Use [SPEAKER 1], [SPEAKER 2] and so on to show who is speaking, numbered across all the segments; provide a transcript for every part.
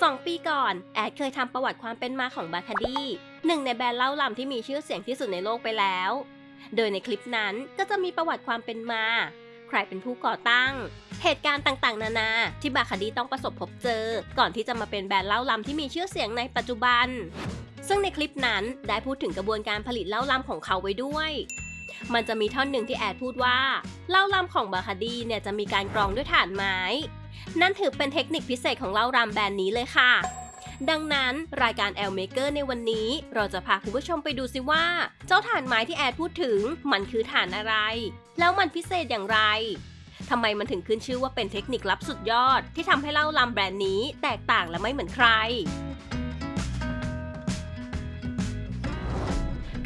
[SPEAKER 1] สองปีก่อน แอดเคยทำประวัติความเป็นมาของบาคาดีหนึ่งในแบรนด์เหล้าลำที่มีชื่อเสียงที่สุดในโลกไปแล้ว โดยในคลิปนั้นก็จะมีประวัติความเป็นมา ใครเป็นผู้ก่อตั้ง เหตุการณ์ต่างๆ นานาที่บาคาดีต้องประสบพบเจอ ก่อนที่จะมาเป็นแบรนด์เหล้าลำที่มีชื่อเสียงในปัจจุบัน ซึ่งในคลิปนั้นได้พูดถึงกระบวนการผลิตเหล้าลำของเขาไว้ด้วยมันจะมีท่อนหนึ่งที่แอดพูดว่าเหล้าลำของบาคาดีเนี่ยจะมีการกรองด้วยถ่านไม้ นั่นถือเป็นเทคนิคพิเศษของเหล้ารำแบรนด์นี้เลยค่ะ ดังนั้นรายการ L Maker ในวันนี้ เราจะพาคุณผู้ชมไปดูสิว่า เจ้าถ่านไม้ที่แอดพูดถึง มันคือถ่านอะไร แล้วมันพิเศษอย่างไรทำไมมันถึงขึ้นชื่อว่าเป็นเทคนิคลับสุดยอด ที่ทำให้เหล้าลำแบรนด์นี้แตกต่างและไม่เหมือนใคร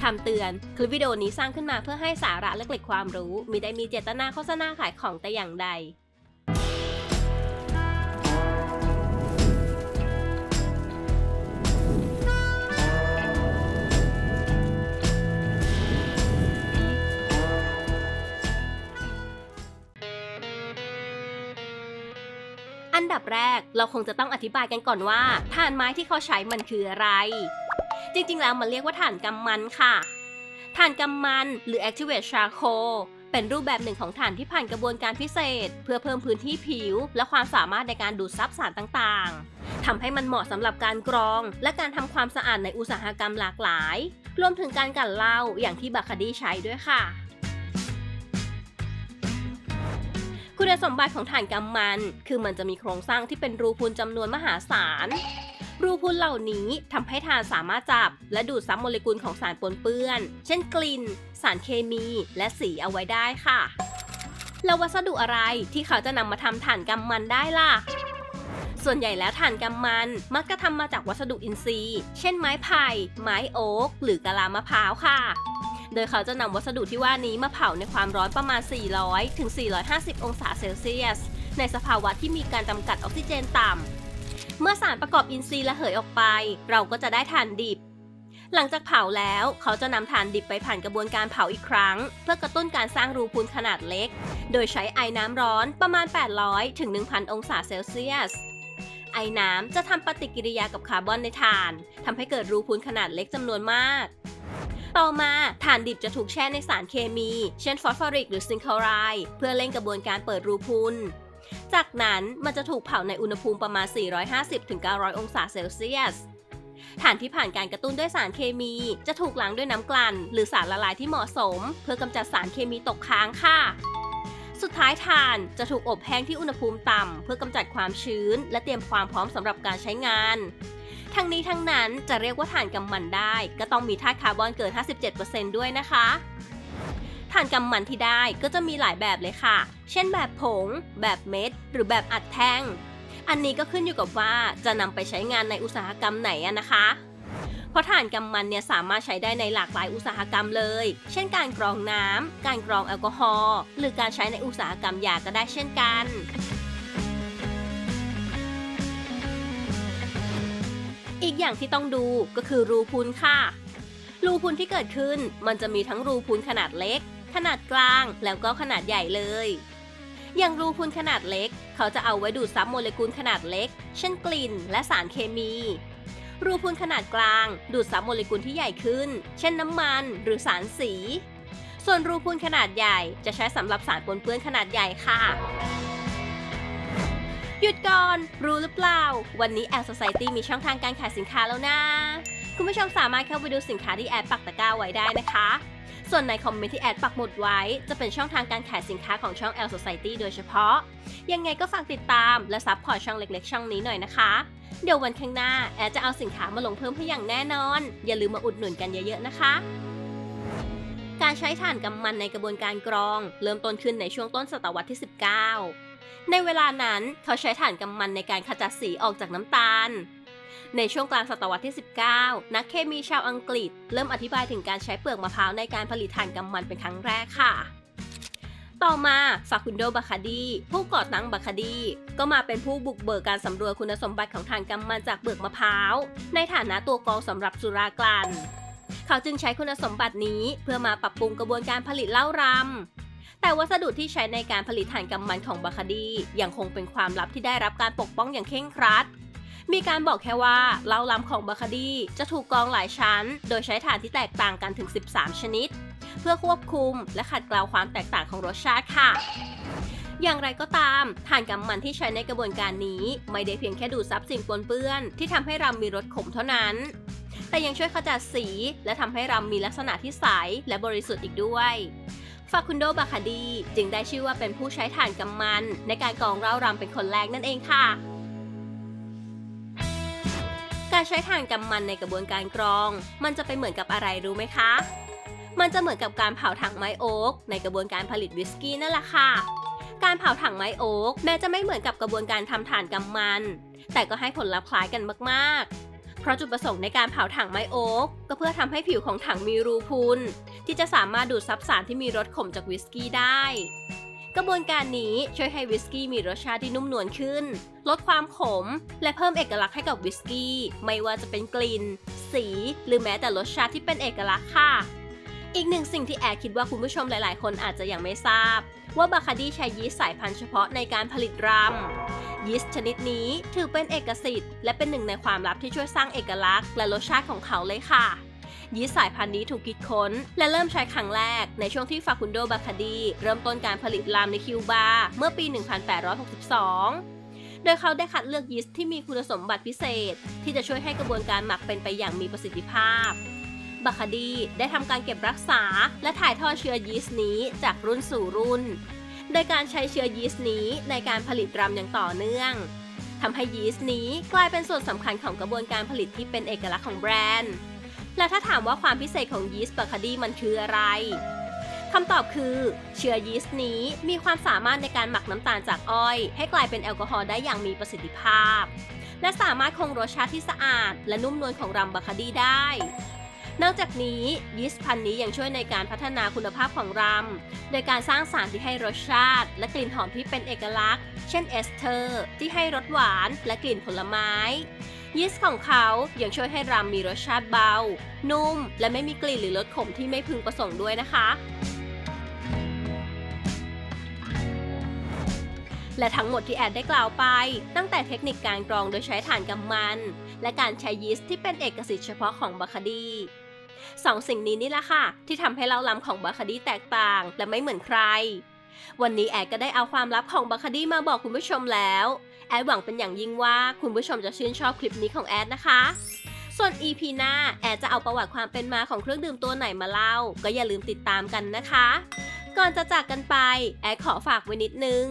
[SPEAKER 1] คำเตือน คลิปวิดีโอนี้สร้างขึ้นมาเพื่อให้สาระและเกร็ดความรู้มิได้มีเจตนาโฆษณาขายของแต่อย่างใด นดับแรกเราคงจะต้องอธิบายกันก่อนว่าถ่านไม้ที่เขาใช้มันคืออะไร จริงๆ แล้วมันเรียกว่าถ่านกำมันค่ะถ่านกำมันหรือ activate charcoal เป็นรูปแบบหนึ่งของถ่านที่ผ่านกระบวนการพิเศษ เพื่อเพิ่มพื้นที่ผิว และความสามารถในการดูดซับสารต่างๆทำให้มันเหมาะสำหรับการกรอง และการทำความสะอาดในอุตสาหกรรมหลากหลาย รวมถึงการกั่นเหล้าอย่างที่บาคาดีใช้ด้วยค่ะ คุณสมบัติของถ่านกำมัน คือมันจะมีโครงสร้างที่เป็นรูพุนจำนวนมหาศาล รูพุนเหล่านี้ทำให้ถ่านสามารถจับ และดูดซับโมเลกุลของสารปนเปื้อน เช่นกลิ่น สารเคมี และสีเอาไว้ได้ค่ะ แล้ววัสดุอะไรที่เขาจะนำมาทำถ่านกำมันได้ล่ะส่วนใหญ่แล้วถ่านกำมันมักจะทำมาจากวัสดุอินทรีย์ เช่นไม้ไผ่ ไม้โอ๊ก หรือกะลามะพร้าวค่ะ โดยเขาจะนำวัสดุที่ว่านี้มาเผาในความร้อนประมาณ 400 ถึง 450 องศาเซลเซียส ในสภาวะที่มีการจำกัดออกซิเจนต่ำ เมื่อสารประกอบอินทรีย์ระเหยออกไป เราก็จะได้ถ่านดิบ หลังจากเผาแล้วเขาจะนำถ่านดิบไปผ่านกระบวนการเผาอีกครั้ง เพื่อกระตุ้นการสร้างรูพุนขนาดเล็ก โดยใช้ไอ้น้ำร้อนประมาณ 800 ถึง 1,000 องศาเซลเซียสไอน้ำจะทำปฏิกิริยากับคาร์บอนในถ่านทำให้เกิดรูพุนขนาดเล็กจำนวนมาก ต่อมาถ่านดิบจะถูกแช่ในสารเคมี เช่นฟอสฟอริกหรือซิงค์คลไรด์เพื่อเร่งกระบวนการเปิดรูพุนจากนั้นมันจะถูกเผาในอุณหภูมิประมาณ 450-900 องศาเซลเซียสถ่านที่ผ่านการกระตุ้นด้วยสารเคมี จะถูกล้างด้วยน้ำกลั่น หรือสารละลายที่เหมาะสม เพื่อกำจัดสารเคมีตกค้างค่ะ สุดท้ายถ่านจะถูกอบแห้งที่อุณหภูมิต่ำเพื่อกำจัดความชื้น และเตรียมความพร้อมสำหรับการใช้งาน ทั้งนี้ทั้งนั้นจะเรียกว่าถ่านกำมันได้ ก็ต้องมีธาตุคาร์บอนเกิน 57%ด้วยนะคะถ่านกำมันที่ได้ก็จะมีหลายแบบเลยค่ะ เช่นแบบผง แบบเม็ด หรือแบบอัดแท่ง อันนี้ก็ขึ้นอยู่กับว่าจะนำไปใช้งานในอุตสาหกรรมไหนนะคะ เพราะถ่านกำมันเนี่ยสามารถใช้ได้ในหลากหลายอุตสาหกรรมเลย เช่นการกรองน้ำ การกรองแอลกอฮอล์ หรือการใช้ในอุตสาหกรรมยาก็ได้เช่นกัน กอย่างที่ต้องดูก็คือรูพุนค่ะ รูพุนที่เกิดขึ้นมันจะมีทั้งรูพุนขนาดเล็ก ขนาดกลางแล้วก็ขนาดใหญ่เลย อย่างรูพุนขนาดเล็ก เขาจะเอาไว้ดูดซับโมเลกุลขนาดเล็ก เช่นกลิ่น และสารเคมี รูพุนขนาดกลาง ดูดซับโมเลกุลที่ใหญ่ขึ้น เช่นน้ำมันหรือสารสี ส่วนรูพุนขนาดใหญ่จะใช้สำหรับสารปนเปื้อนขนาดใหญ่ค่ะ หยุดก่อน รู้หรือเปล่า วันนี้แอ Society มีช่องทางการขายสินค้าแล้วนะ คุณผู้ชมสามารถเข้าไปดูสินค้าที่แอดปักตะกร้าไว้ได้นะคะ ส่วนในคอมเมนต์ที่แอดปักหมุดไว้ จะเป็นช่องทางการขายสินค้าของช่อง L Society โดยเฉพาะ ยังไงก็ฝากติดตามและซับพอร์ตช่องเล็กๆ ช่องนี้หน่อยนะคะ เดี๋ยววันข้างหน้าแอดจะเอาสินค้ามาลงเพิ่มให้อย่างแน่นอน อย่าลืมมาอุดหนุนกันเยอะๆนะคะการใช้ถ่านกำมันในกระบวนการกรอง เริ่มต้นขึ้นในช่วงต้นศตวรรษที่ 19 ในเวลานั้นเขาใช้ถ่านกำมันในการขจัดสีออกจากน้ำตาล ในช่วงกลางศตวรรษที่ 19 นักเคมีชาวอังกฤษ เริ่มอธิบายถึงการใช้เปลือกมะพร้าวในการผลิตถ่านกำมันเป็นครั้งแรกค่ะ ต่อมาฟาคุนโดบาคาดีผู้ก่อตั้งบาคาดีก็มาเป็นผู้บุกเบิกการสำรวจคุณสมบัติของถ่านกำมันจากเปลือกมะพร้าว ในฐานะตัวกรองสำหรับสุรากลั่นเขาจึงใช้คุณสมบัตินี้เพื่อมาปรับปรุงกระบวนการผลิตเหล้ารำ แต่วัสดุที่ใช้ในการผลิตถ่านกำมันของบาคาดียังคงเป็นความลับที่ได้รับการปกป้องอย่างเคร่งครัด มีการบอกแค่ว่าเหล้าล้ำของบาคาดีจะถูกกองหลายชั้น โดยใช้ถ่านที่แตกต่างกันถึง 13 ชนิด เพื่อควบคุมและขัดเกลาความแตกต่างของรสชาติค่ะอย่างไรก็ตามถ่านกำมันที่ใช้ในกระบวนการนี้ ไม่ได้เพียงแค่ดูดซับสิ่งปนเปื้อน ที่ทำให้รำมีรสขมเท่านั้น แต่ยังช่วยขจัดสีและทำให้รำมีลักษณะที่ใสและบริสุทธิ์อีกด้วย ฟาคุนโดบาคาดี จึงได้ชื่อว่าเป็นผู้ใช้ถ่านกำมัน ในการกรองเหล้ารำเป็นคนแรกนั่นเองค่ะ การใช้ถ่านกำมันในกระบวนการกรอง มันจะไปเหมือนกับอะไรรู้ไหมคะ มันจะเหมือนกับการเผาถังไม้โอ๊กในกระบวนการผลิตวิสกี้นั่นแหละค่ะการเผาถังไม้โอ๊กแม้จะไม่เหมือนกับกระบวนการทำถ่านกำมัน แต่ก็ให้ผลลัพธ์คล้ายกันมากๆ เพราะจุดประสงค์ในการเผาถังไม้โอ๊กก็เพื่อทำให้ผิวของถังมีรูพุนที่จะสามารถดูดซับสารที่มีรสขมจากวิสกี้ได้ กระบวนการนี้ช่วยให้วิสกี้มีรสชาติที่นุ่มนวลขึ้น ลดความขม และเพิ่มเอกลักษณ์ให้กับวิสกี้ ไม่ว่าจะเป็นกลิ่น สี หรือแม้แต่รสชาติที่เป็นเอกลักษณ์ค่ะอีกหนึ่งสิ่งที่แอร์คิดว่าคุณผู้ชมหลาย ๆ คนอาจจะยังไม่ทราบ ว่าบาคาดีใช้ยีสต์สายพันธุ์เฉพาะในการผลิตรำ ยีสต์ชนิดนี้ถือเป็นเอกสิทธิ์และเป็นหนึ่งในความลับที่ช่วยสร้างเอกลักษณ์และรสชาติของเขาเลยค่ะยีสต์สายพันธุ์นี้ถูกคิดค้น และเริ่มใช้ครั้งแรกในช่วงที่ฟาคุนโดบาคาดีเริ่มต้นการผลิตรำในคิวบาเมื่อปี 1862 โดยเขาได้คัดเลือกยีสต์ที่มีคุณสมบัติพิเศษ ที่จะช่วยให้กระบวนการหมักเป็นไปอย่างมีประสิทธิภาพ บาคาดีได้ทำการเก็บรักษา และถ่ายทอดเชื้อยีสต์นี้จากรุ่นสู่รุ่น โดยการใช้เชื้อยีสต์นี้ในการผลิตรำอย่างต่อเนื่องทำให้ยีสต์นี้กลายเป็นส่วนสำคัญของกระบวนการผลิตที่เป็นเอกลักษณ์ของแบรนด์ และถ้าถามว่าความพิเศษของยีสต์บาคาดีมันคืออะไรคำตอบคือ เชื้อยีสต์นี้มีความสามารถในการหมักน้ำตาลจากอ้อย ให้กลายเป็นแอลกอฮอล์ได้อย่างมีประสิทธิภาพ และสามารถคงรสชาติที่สะอาด และนุ่มนวลของรำบาคาดีได้ นอกจากนี้ยีสต์พันธุ์นี้ยังช่วยในการพัฒนาคุณภาพของรำ โดยการสร้างสารที่ให้รสชาติ และกลิ่นหอมที่เป็นเอกลักษณ์ เช่นเอสเทอร์ ที่ให้รสหวาน และกลิ่นผลไม้ ยีสต์ของเขายังช่วยให้รำมีรสชาติเบา นุ่ม และไม่มีกลิ่นหรือรสขมที่ไม่พึงประสงค์ด้วยนะคะและทั้งหมดที่แอดได้กล่าวไป ตั้งแต่เทคนิคการกรองโดยใช้ถ่านกำมัน และการใช้ยีสต์ที่เป็นเอกสิทธิ์เฉพาะของบาคดี สองสิ่งนี้นี่แหละค่ะ ที่ทำให้เราลำของบาคาดีแตกต่าง และไม่เหมือนใคร วันนี้แอดก็ได้เอาความลับของบาคาดีมาบอกคุณผู้ชมแล้ว แอดหวังเป็นอย่างยิ่งว่าคุณผู้ชมจะชื่นชอบคลิปนี้ของแอดนะคะ ส่วน EP หน้าแอดจะเอาประวัติความเป็นมาของเครื่องดื่มตัวไหนมาเล่า ก็อย่าลืมติดตามกันนะคะ ก่อนจะจากกันไปแอดขอฝากไว้นิดนึง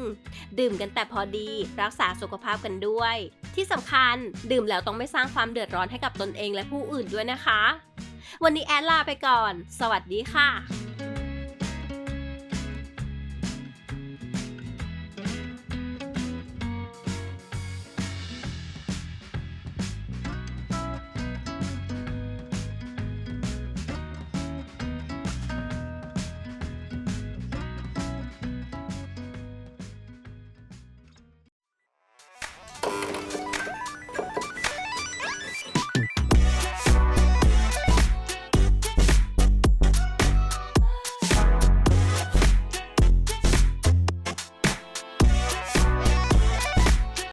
[SPEAKER 1] ดื่มกันแต่พอดี รักษาสุขภาพกันด้วย ที่สำคัญดื่มแล้วต้องไม่สร้างความเดือดร้อนให้กับตนเองและผู้อื่นด้วยนะคะ วันนี้แอดลาไปก่อน สวัสดีค่ะ